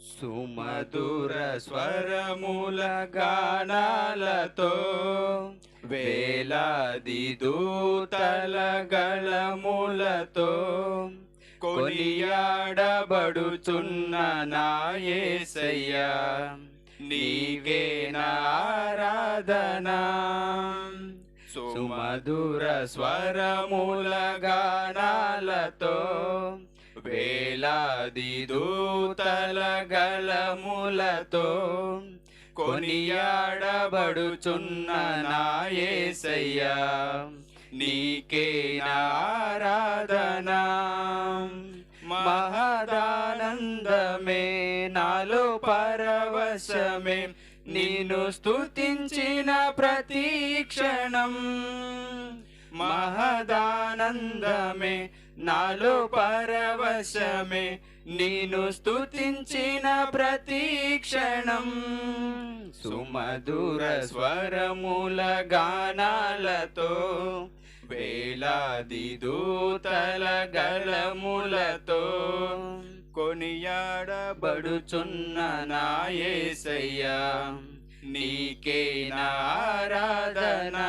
సుమధుర స్వరముల గానాలతో వేలాది దూతల గళములతో కొనియాడబడుచున్న నాయసయ్యా నీకే నారాధనా సుమధుర స్వరముల గానాలతో వేలాది దూతల గలములతో కొనియాడబడుచున్న నాయసయ్యా నీకే నారాధనా మహదానందమే నాలో పరవశమే నిన్ను స్తుతించిన ప్రతీక్షణం మహదానందమే నాలో పరవశమే నేను స్తుతించిన ప్రతీక్షణం సుమధుర స్వరముల గానాలతో వేలాది దూతల గలములతో కొనియాడబడుచున్న నాయసయ్యా నీకే నారాధనా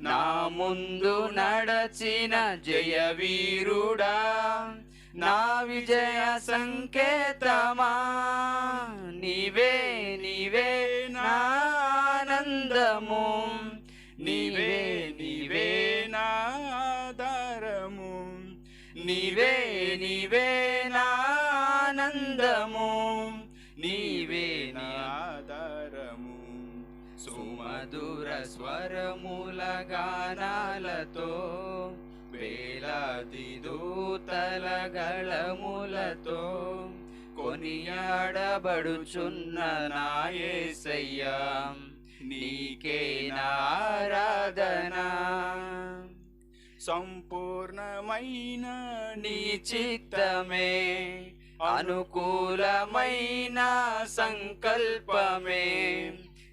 నా ముందు నడచిన జయ వీరుడా నా విజయ సంకేతమా? నీవే నీవే నా ఆనందము. నీవే నీవే నా ఆధారము. నీవే నీవే నా ఆనందము. నీవే స్వరముల గానాలతో వేలాది దూతల గళములతో కొనియాడబడుచున్న నాయసయ్యా నీకే నారాధనా. సంపూర్ణమైన నీ చిత్తమే అనుకూలమైన సంకల్పమే.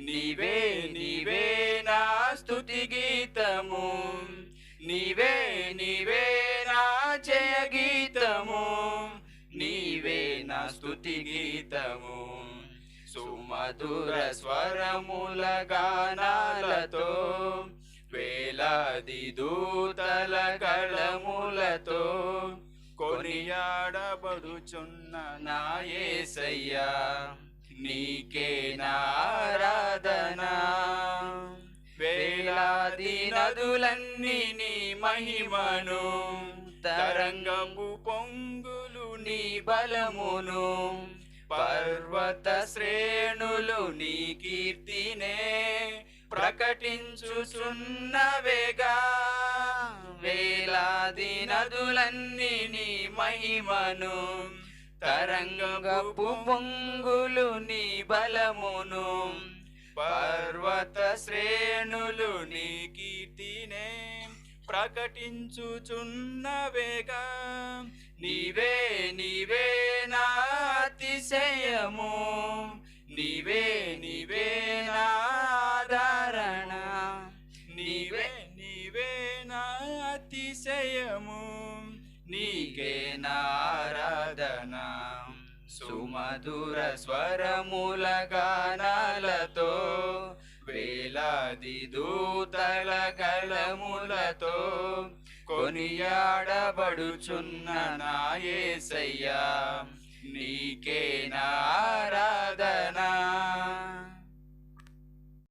నీవే నీవే నా స్థుతి గీతము. నీవే నీవే నా జయ గీతము. నీవే నా స్థుతి గీతము. సుమధుర స్వరముల గానాలతో వేలాది దూతల కళములతో కొనియాడబడుచున్న నాయసయ్యా నీకే నా నదులన్నీ నీ మహిమను తరంగము పొంగులు నీ బలమును పర్వత శ్రేణులు నీ కీర్తినే ప్రకటించుచున్నవేగా వేలాది నదులన్నీ నీ మహిమను తరంగపు పొంగులు నీ బలమును పర్వత శ్రేణులు నీ ప్రకటించుచున్నవేగా నీవే నీవే నాతిశయము నీవే నీవే నాధారణ నీవే నీవే నాతిశయము నీకే నారాధన. సుమధుర స్వరముల గానాలతో వేలాది దూతల కలములతో కొనియాడబడుచున్న నాయసయ్యా నీకే నారాధనా